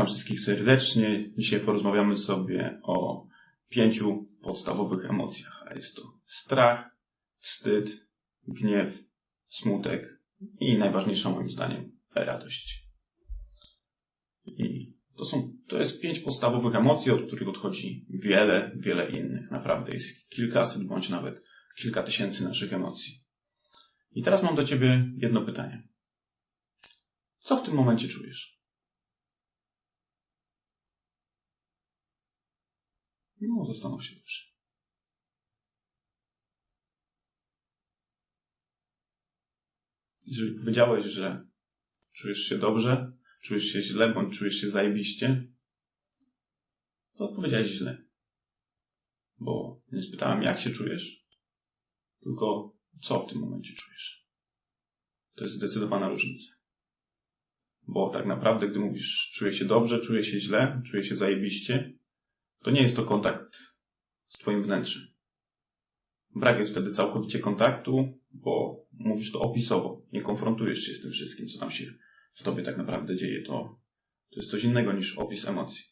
Witam wszystkich serdecznie. Dzisiaj porozmawiamy sobie o pięciu podstawowych emocjach, a jest to strach, wstyd, gniew, smutek i najważniejsza moim zdaniem radość. I to są, to jest pięć podstawowych emocji, od których odchodzi wiele, wiele innych. Naprawdę jest kilkaset bądź nawet kilka tysięcy naszych emocji. I teraz mam do Ciebie jedno pytanie. Co w tym momencie czujesz? No, zastanów się dobrze. Jeżeli powiedziałeś, że czujesz się dobrze, czujesz się źle, bądź czujesz się zajebiście, to odpowiedziałeś źle. Bo nie spytałem, jak się czujesz, tylko co w tym momencie czujesz. To jest zdecydowana różnica. Bo tak naprawdę, gdy mówisz, czuję się dobrze, czuję się źle, czuję się zajebiście, to nie jest to kontakt z Twoim wnętrzem. Brak jest wtedy całkowicie kontaktu, bo mówisz to opisowo. Nie konfrontujesz się z tym wszystkim, co tam się w Tobie tak naprawdę dzieje. To, to jest coś innego niż opis emocji.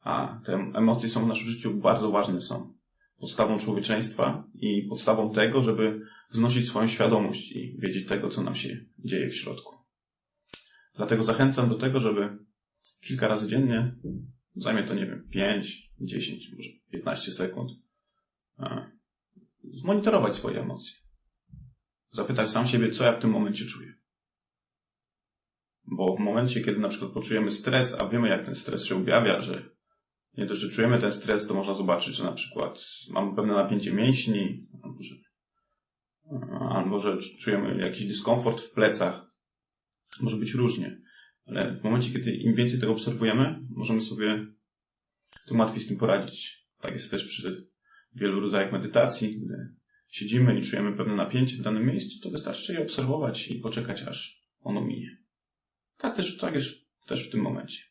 A te emocje są w naszym życiu bardzo ważne, są podstawą człowieczeństwa i podstawą tego, żeby wznosić swoją świadomość i wiedzieć tego, co nam się dzieje w środku. Dlatego zachęcam do tego, żeby kilka razy dziennie, zajmie to, nie wiem, 5, 10, może 15 sekund, zmonitorować swoje emocje. Zapytać sam siebie, co ja w tym momencie czuję. Bo w momencie, kiedy na przykład poczujemy stres, a wiemy, jak ten stres się objawia, że nie dość, że czujemy ten stres, to można zobaczyć, że na przykład mamy pewne napięcie mięśni, albo że, albo że czujemy jakiś dyskomfort w plecach. Może być różnie. Ale w momencie, kiedy im więcej tego obserwujemy, możemy sobie tym łatwiej z tym poradzić. Tak jest też przy wielu rodzajach medytacji, gdy siedzimy i czujemy pewne napięcie w danym miejscu, to wystarczy je obserwować i poczekać, aż ono minie. Tak też, tak jest też w tym momencie.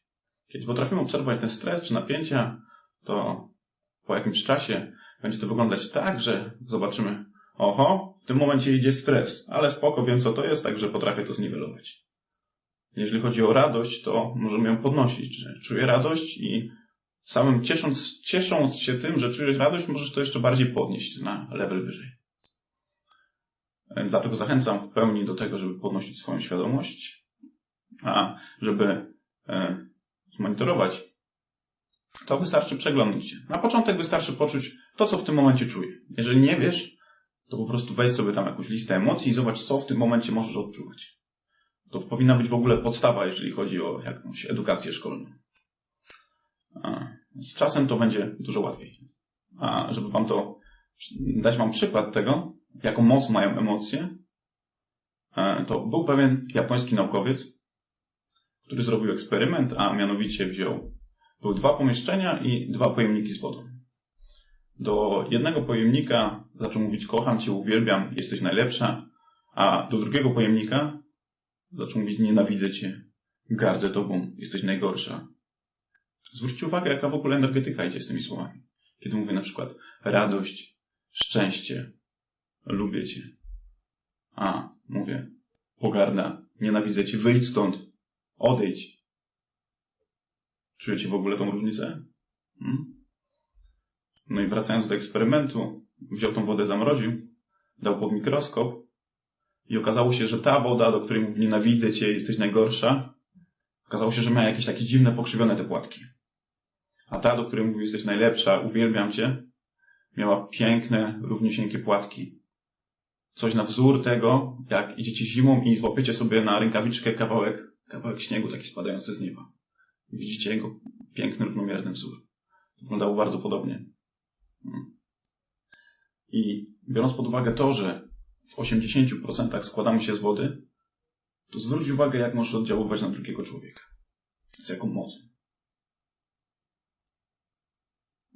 Kiedy potrafimy obserwować ten stres czy napięcia, to po jakimś czasie będzie to wyglądać tak, że zobaczymy, oho, w tym momencie idzie stres, ale spoko, wiem co to jest, także potrafię to zniwelować. Jeżeli chodzi o radość, to możemy ją podnosić, że czuję radość i samym ciesząc, ciesząc się tym, że czujesz radość, możesz to jeszcze bardziej podnieść na level wyżej. Dlatego zachęcam w pełni do tego, żeby podnosić swoją świadomość, a żeby e, monitorować, to wystarczy przeglądnąć się. Na początek wystarczy poczuć to, co w tym momencie czuję. Jeżeli nie wiesz, to po prostu weź sobie tam jakąś listę emocji i zobacz, co w tym momencie możesz odczuwać. To powinna być w ogóle podstawa, jeżeli chodzi o jakąś edukację szkolną. Z czasem to będzie dużo łatwiej. A żeby wam to, dać wam przykład tego, jaką moc mają emocje, e, to był pewien japoński naukowiec, który zrobił eksperyment, a mianowicie wziął, były dwa pomieszczenia i dwa pojemniki z wodą. Do jednego pojemnika zaczął mówić kocham cię, uwielbiam, jesteś najlepsza, a do drugiego pojemnika zaczął mówić nienawidzę cię, gardzę tobą, jesteś najgorsza. Zwróćcie uwagę, jaka w ogóle energetyka idzie z tymi słowami. Kiedy mówię na przykład radość, szczęście, lubię cię. A, mówię pogarda, nienawidzę cię, wyjdź stąd, odejdź. Czujecie w ogóle tą różnicę? Hmm? No i wracając do eksperymentu, wziął tą wodę, zamroził, dał pod mikroskop i okazało się, że ta woda, do której mówi nienawidzę cię, jesteś najgorsza, okazało się, że ma jakieś takie dziwne, pokrzywione te płatki. A ta, do której mówi jesteś najlepsza, uwielbiam cię, miała piękne, równiusieńkie płatki. Coś na wzór tego, jak idziecie zimą i złapiecie sobie na rękawiczkę kawałek, kawałek śniegu taki spadający z nieba. I widzicie jego piękny, równomierny wzór. Wyglądało bardzo podobnie. Hmm. I biorąc pod uwagę to, że w 80% składamy się z wody, to zwróć uwagę, jak możesz oddziaływać na drugiego człowieka. Z jaką mocą.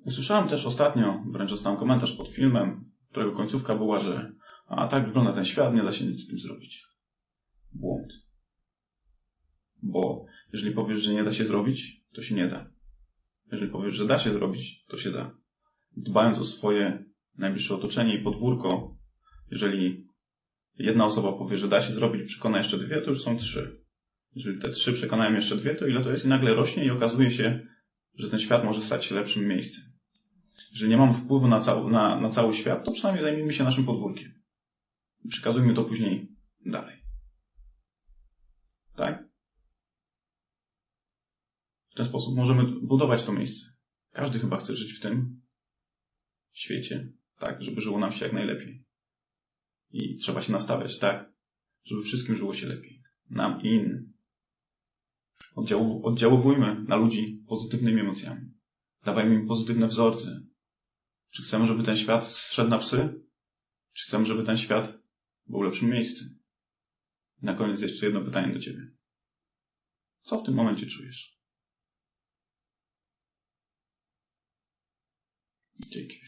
Usłyszałem też ostatnio, wręcz dostałem komentarz pod filmem, którego końcówka była, że a tak wygląda ten świat, nie da się nic z tym zrobić. Błąd. Bo jeżeli powiesz, że nie da się zrobić, to się nie da. Jeżeli powiesz, że da się zrobić, to się da. Dbając o swoje najbliższe otoczenie i podwórko, jeżeli jedna osoba powie, że da się zrobić, przekona jeszcze dwie, to już są trzy. Jeżeli te trzy przekonają jeszcze dwie, to ile to jest? I nagle rośnie i okazuje się, że ten świat może stać się lepszym miejscem. Jeżeli nie mamy wpływu na, cał, na, na cały świat, to przynajmniej zajmijmy się naszym podwórkiem. Przekazujmy to później dalej. Tak? W ten sposób możemy budować to miejsce. Każdy chyba chce żyć w tym świecie, tak, żeby żyło nam się jak najlepiej. I trzeba się nastawiać tak, żeby wszystkim żyło się lepiej. Nam i innym. Oddziału, oddziaływujmy na ludzi pozytywnymi emocjami. Dawajmy im pozytywne wzorce. Czy chcemy, żeby ten świat zszedł na psy? Czy chcemy, żeby ten świat był lepszym miejscem? Na koniec jeszcze jedno pytanie do Ciebie. Co w tym momencie czujesz? Dzięki.